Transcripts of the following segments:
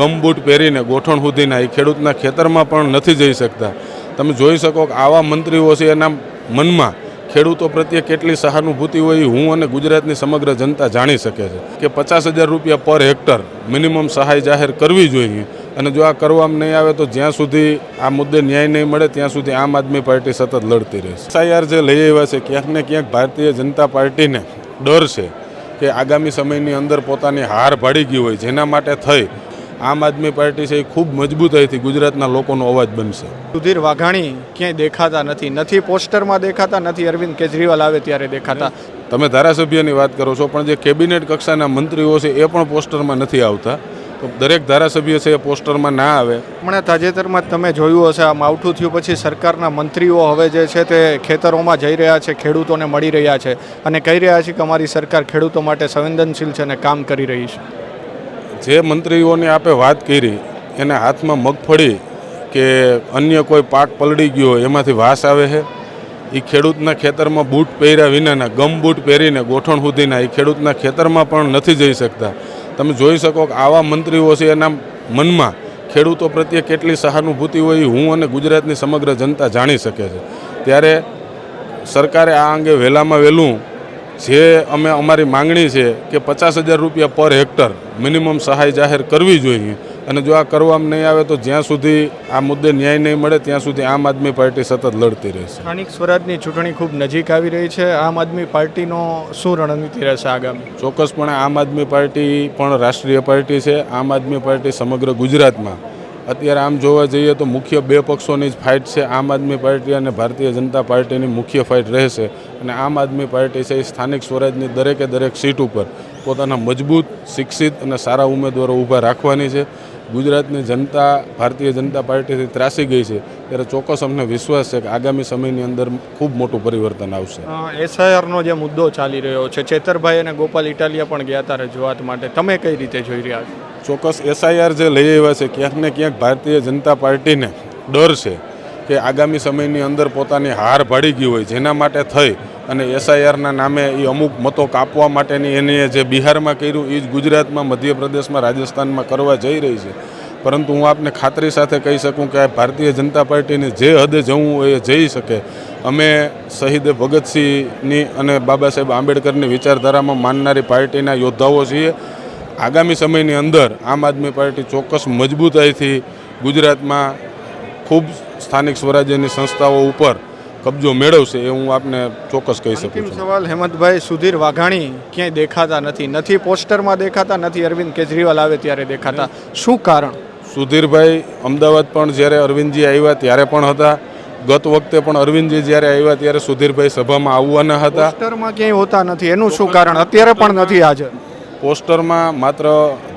ગમબૂટ પહેરીને ગોઠણ સુધીના એ ખેડૂતના ખેતરમાં પણ નથી જઈ શકતા. તમે જોઈ શકો કે આવા મંત્રીઓ છે એના મનમાં ખેડૂતો પ્રત્યે કેટલી સહાનુભૂતિ હોય હું અને ગુજરાતની સમગ્ર જનતા જાણી શકે છે. કે પચાસ હજાર રૂપિયા પર હેક્ટર મિનિમમ સહાય જાહેર કરવી જોઈએ અને જો આ કરવામાં નહીં આવે તો જ્યાં સુધી આ મુદ્દે ન્યાય નહીં મળે ત્યાં સુધી આમ આદમી પાર્ટી સતત લડતી રહેશે. એસઆઈઆર જે લઈ આવ્યા છે, ક્યાંક ને ક્યાંક ભારતીય જનતા પાર્ટીને ડર છે કે આગામી સમયની અંદર પોતાની હાર ભાડી ગઈ હોય, જેના માટે થઈ આમ આદમી પાર્ટી છે એ ખૂબ મજબૂતાઈથી ગુજરાતના લોકોનો અવાજ બનશે. સુધીર વાઘાણી ક્યાંય દેખાતા નથી. નથી પોસ્ટરમાં દેખાતા નથી અરવિંદ કેજરીવાલ આવે ત્યારે દેખાતા. તમે ધારાસભ્યની વાત કરો છો પણ જે કેબિનેટ કક્ષાના મંત્રીઓ છે એ પણ પોસ્ટરમાં નથી આવતા. તો દરેક ધારાસભ્ય છે એ પોસ્ટરમાં ના આવે. હમણાં તાજેતરમાં તમે જોયું હશે આ માવઠું થયું પછી સરકારના મંત્રીઓ હવે જે છે તે ખેતરોમાં જઈ રહ્યા છે ખેડૂતોને મળી રહ્યા છે. અને કહી રહ્યા છે કે અમારી સરકાર ખેડૂતો માટે સંવેદનશીલ છે અને કામ કરી રહી છે. જે મંત્રીઓની આપે વાત કરી, એને હાથમાં મગફળી કે અન્ય કોઈ પાક પલળી ગયો એમાંથી વાસ આવે છે. એ ખેડૂતના ખેતરમાં બૂટ પહેર્યા વિનાના, ગમ બૂટ પહેરીને ગોઠણ સુધીના એ ખેડૂતના ખેતરમાં પણ નથી જઈ શકતા. તમે જોઈ શકો કે આવા મંત્રીઓ છે એના મનમાં ખેડૂતો પ્રત્યે કેટલી સહાનુભૂતિ હોય હું અને ગુજરાતની સમગ્ર જનતા જાણી શકે છે. ત્યારે સરકારે આ અંગે વહેલામાં વહેલું જે અમે અમારી માંગણી છે કે પચાસ હજાર રૂપિયા પર હેક્ટર મિનિમમ સહાય જાહેર કરવી જોઈએ. અને જો આ કરવામાં નહીં આવે તો જ્યાં સુધી આ મુદ્દે ન્યાય નહીં મળે ત્યાં સુધી આમ આદમી પાર્ટી સતત લડતી રહેશે. સ્થાનિક સ્વરાજની ચૂંટણી ખૂબ નજીક આવી રહી છે. આમ આદમી પાર્ટીનો શું રણનીતિ રહેશે આગામી? ચોક્કસપણે આમ આદમી પાર્ટી પણ રાષ્ટ્રીય પાર્ટી છે. આમ આદમી પાર્ટી સમગ્ર ગુજરાતમાં. અત્યારે આમ જોવા જઈએ તો મુખ્ય બે પક્ષોની જ ફાઇટ છે. આમ આદમી પાર્ટી અને ભારતીય જનતા પાર્ટીની મુખ્ય ફાઇટ રહેશે. અને આમ આદમી પાર્ટી છે એ સ્થાનિક સ્વરાજની દરેકે દરેક સીટ ઉપર પોતાના મજબૂત શિક્ષિત અને સારા ઉમેદવારો ઊભા રાખવાની છે. ગુજરાતની જનતા ભારતીય જનતા પાર્ટીથી ત્રાસી ગઈ છે ત્યારે ચોક્કસ અમને વિશ્વાસ છે કે આગામી સમયની અંદર ખૂબ મોટું પરિવર્તન આવશે. એસઆઈઆરનો જે મુદ્દો ચાલી રહ્યો છે ચેતરભાઈ અને ગોપાલ ઇટાલિયા પણ ગયા હતા રજૂઆત માટે. તમે કઈ રીતે જોઈ રહ્યા છો? ચોક્કસ એસઆઈઆર જે લઈ આવ્યા છે ક્યાંક ને ક્યાંક ભારતીય જનતા પાર્ટીને ડર છે કે આગામી સમયની અંદર પોતાની હાર ભાડી ગઈ હોય જેના માટે થઈ અને એસઆઈઆરના નામે એ અમુક મતો કાપવા માટેની એની જે બિહારમાં કર્યું એ જ ગુજરાતમાં, મધ્યપ્રદેશમાં, રાજસ્થાનમાં કરવા જઈ રહી છે. પરંતુ હું આપને ખાતરી સાથે કહી શકું કે ભારતીય જનતા પાર્ટીને જે હદે જવું હોય એ જઈ શકે. અમે શહીદ ભગતસિંહની અને બાબા સાહેબ આંબેડકરની વિચારધારામાં માનનારી પાર્ટીના યોદ્ધાઓ છીએ. આગામી સમયની અંદર આમ આદમી પાર્ટી ચોક્કસ મજબૂતાઈથી ગુજરાતમાં ખૂબ સ્થાનિક સ્વરાજ્યની સંસ્થાઓ ઉપર કબજો મેળવશે એ હું આપને ચોક્કસ કહી શકું છું. સવાલ હેમંતભાઈ સુધીર વાઘાણી ક્યાંય દેખાતા નથી? નથી પોસ્ટરમાં દેખાતા નથી અરવિંદ કેજરીવાલ આવે ત્યારે દેખાતા. શું કારણ? સુધીરભાઈ અમદાવાદ પણ જ્યારે અરવિંદજી આવ્યા ત્યારે પણ હતા. ગત વખતે પણ અરવિંદજી જ્યારે આવ્યા ત્યારે સુધીરભાઈ સભામાં આવવાના હતા. પોસ્ટરમાં ક્યાંય હોતા નથી. એનું શું કારણ? અત્યારે પણ નથી હાજર. પોસ્ટરમાં માત્ર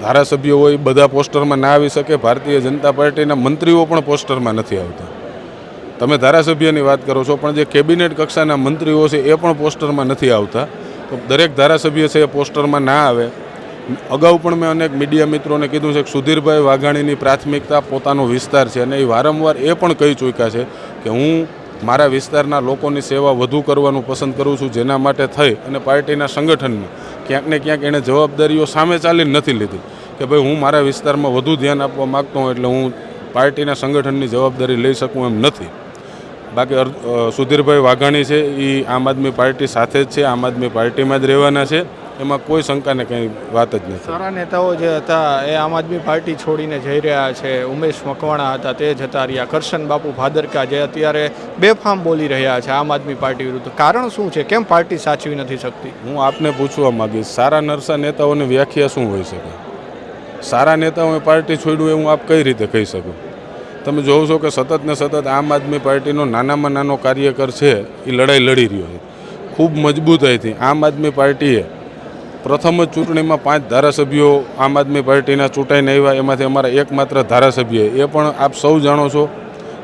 ધારાસભ્યો હોય બધા પોસ્ટરમાં ના આવી શકે. ભારતીય જનતા પાર્ટીના મંત્રીઓ પણ પોસ્ટરમાં નથી આવતા. તમે ધારાસભ્યની વાત કરો છો, પણ જે કેબિનેટ કક્ષાના મંત્રીઓ છે એ પણ પોસ્ટરમાં નથી આવતા. તો દરેક ધારાસભ્ય છે એ પોસ્ટરમાં ના આવે. અગાઉ પણ મેં અનેક મીડિયા મિત્રોને કીધું છે કે સુધીરભાઈ વાઘાણીની પ્રાથમિકતા પોતાનો વિસ્તાર છે અને એ વારંવાર એ પણ કહી ચૂક્યા છે કે હું મારા વિસ્તારના લોકોની સેવા વધુ કરવાનું પસંદ કરું છું, જેના માટે થઈ અને પાર્ટીના સંગઠનમાં ક્યાંક ને ક્યાંક એણે જવાબદારીઓ સામે ચાલીને નથી લીધી કે ભાઈ હું મારા વિસ્તારમાં વધુ ધ્યાન આપવા માગતો હોઉં એટલે હું પાર્ટીના સંગઠનની જવાબદારી લઈ શકું એમ નથી. બાકી સુધીરભાઈ વાઘાણી છે એ આમ આદમી પાર્ટી સાથે જ છે આમ આદમી પાર્ટીમાં જ રહેવાના છે એમાં કોઈ શંકાને કંઈ વાત જ નથી. સારા નેતાઓ જે હતા એ આમ આદમી પાર્ટી છોડીને જઈ રહ્યા છે ઉમેશ મકવાણા હતા તે જતા રહ્યા કરશન બાપુ ભાદરકા જે અત્યારે બેફામ બોલી રહ્યા છે આમ આદમી પાર્ટી વિરુદ્ધ. કારણ શું છે? કેમ પાર્ટી સાચવી નથી શકતી? હું આપને પૂછવા માંગીશ સારા નરસા નેતાઓની વ્યાખ્યા શું હોઈ શકે? સારા નેતાઓએ પાર્ટી છોડ્યું એ હું આપ કઈ રીતે કહી શકું? તમે જોવો છો કે સતત ને સતત આમ આદમી પાર્ટીનો નાનામાં નાનો કાર્યકર છે, એ લડાઈ લડી રહ્યો છે. ખૂબ મજબૂતાઈથી આમ આદમી પાર્ટીએ પ્રથમ જ ચૂંટણીમાં પાંચ ધારાસભ્યો આમ આદમી પાર્ટીના ચૂંટાઈને આવ્યા. એમાંથી અમારા એકમાત્ર ધારાસભ્ય. એ પણ આપ સૌ જાણો છો,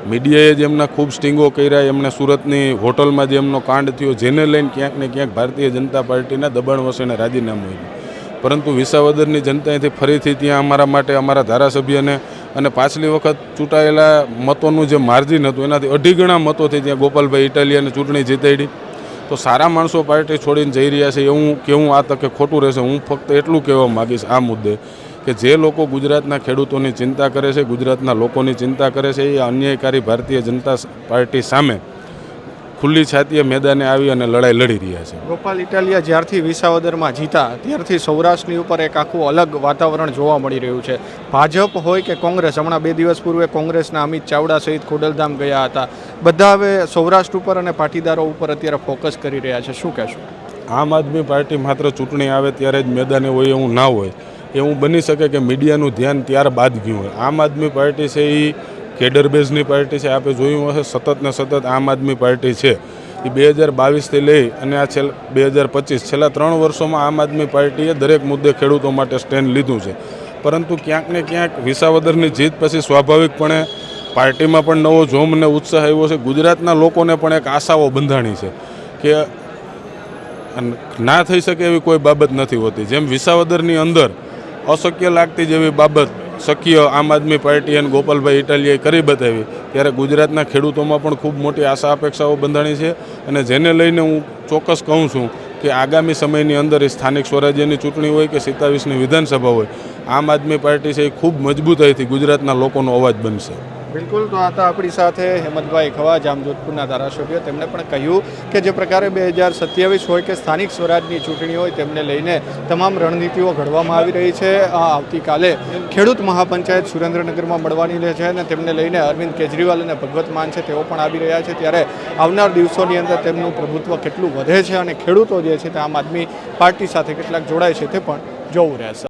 મીડિયાએ જ એમના ખૂબ સ્ટિંગો કર્યા. એમણે સુરતની હોટલમાં જે એમનો કાંડ થયો, જેને લઈને ક્યાંક ને ક્યાંક ભારતીય જનતા પાર્ટીના દબાણ વસેને રાજીનામું આવ્યું પરંતુ વિસાવદરની જનતાએથી ફરીથી ત્યાં અમારા માટે, અમારા ધારાસભ્યને અને પાછલી વખત ચૂંટાયેલા મતોનું જે માર્જિન હતું, એનાથી અઢી ગણા મતોથી ત્યાં ગોપાલભાઈ ઇટાલિયાને ચૂંટણી જીતાડી. તો સારા માણસો પાર્ટી છોડીને જઈ રહ્યા છે. એવું કેવું આ તકે ખોટું રહેશે? હું ફક્ત એટલું કહેવા માગીશ આ મુદ્દે કે જે લોકો ગુજરાતના ખેડૂતોની ચિંતા કરે છે, ગુજરાતના લોકોની ચિંતા કરે છે, એ અન્યાયકારી ભારતીય જનતા પાર્ટી સામે ખુલ્લી છાતીએ મેદાને આવી અને લડાઈ લડી રહ્યા છે. ગોપાલ ઇટાલિયા જ્યારથી વિસાવદરમાં જીતા ત્યારથી સૌરાષ્ટ્રની ઉપર એક આખું અલગ વાતાવરણ જોવા મળી રહ્યું છે. ભાજપ હોય કે કોંગ્રેસ હમણાં બે દિવસ પૂર્વે કોંગ્રેસના અમિત ચાવડા સહિત ખોડલધામ ગયા હતા. બધા હવે સૌરાષ્ટ્ર ઉપર અને પાટીદારો ઉપર અત્યારે ફોકસ કરી રહ્યા છે. શું કહેશું? આમ આદમી પાર્ટી માત્ર ચૂંટણી આવે ત્યારે જ મેદાને હોય એવું ના હોય. એવું બની શકે કે મીડિયાનું ધ્યાન ત્યારબાદ ગયું હોય. આમ આદમી પાર્ટી છે એ કેડર બેઝની પાર્ટી છે આપણે જોયું હશે, સતત ને સતત આમ આદમી પાર્ટી છે. એ બે હજાર બાવીસથી લઈ અને આ છેલ્લા બે હજાર પચીસ છેલ્લા ત્રણ વર્ષોમાં આમ આદમી પાર્ટીએ દરેક મુદ્દે ખેડૂતો માટે સ્ટેન્ડ લીધું છે. પરંતુ ક્યાંક ને ક્યાંક વિસાવદરની જીત પછી સ્વાભાવિકપણે પાર્ટીમાં પણ નવો જોમ અને ઉત્સાહ આવ્યો છે. ગુજરાતના લોકોને પણ એક આશાઓ બંધાણી છે કે ના થઈ શકે એવી કોઈ બાબત નથી હોતી. જેમ વિસાવદરની અંદર અશક્ય લાગતી જેવી બાબત શક્ય આમ આદમી પાર્ટી અને ગોપાલભાઈ ઇટાલિયાએ કરી બતાવી. ત્યારે ગુજરાતના ખેડૂતોમાં પણ ખૂબ મોટી આશા અપેક્ષાઓ બંધાણી છે અને જેને લઈને હું ચોક્કસ કહું છું કે આગામી સમયની અંદર એ સ્થાનિક સ્વરાજ્યની ચૂંટણી હોય કે સિત્તાવીસની વિધાનસભા હોય, આમ આદમી પાર્ટી છે એ ખૂબ મજબૂતાઈથી ગુજરાતના લોકોનો અવાજ બનશે. બિલકુલ, તો આ આપણી સાથે હેમંતભાઈ ખવા, જામજોધપુરના ધારાસભ્ય. તેમણે પણ કહ્યું કે જે પ્રકારે બે હજાર સત્યાવીસ હોય કે સ્થાનિક સ્વરાજની ચૂંટણી હોય, તેમને લઈને તમામ રણનીતિઓ ઘડવામાં આવી રહી છે. આવતીકાલે ખેડૂત મહાપંચાયત સુરેન્દ્રનગરમાં મળવાની છે અને તેમને લઈને અરવિંદ કેજરીવાલ અને ભગવત માન છે, તેઓ પણ આવી રહ્યા છે. ત્યારે આવનાર દિવસોની અંદર તેમનું પ્રભુત્વ કેટલું વધે છે અને ખેડૂતો જે છે તે આમ આદમી પાર્ટી સાથે કેટલાક જોડાય છે તે પણ જોવું રહેશે.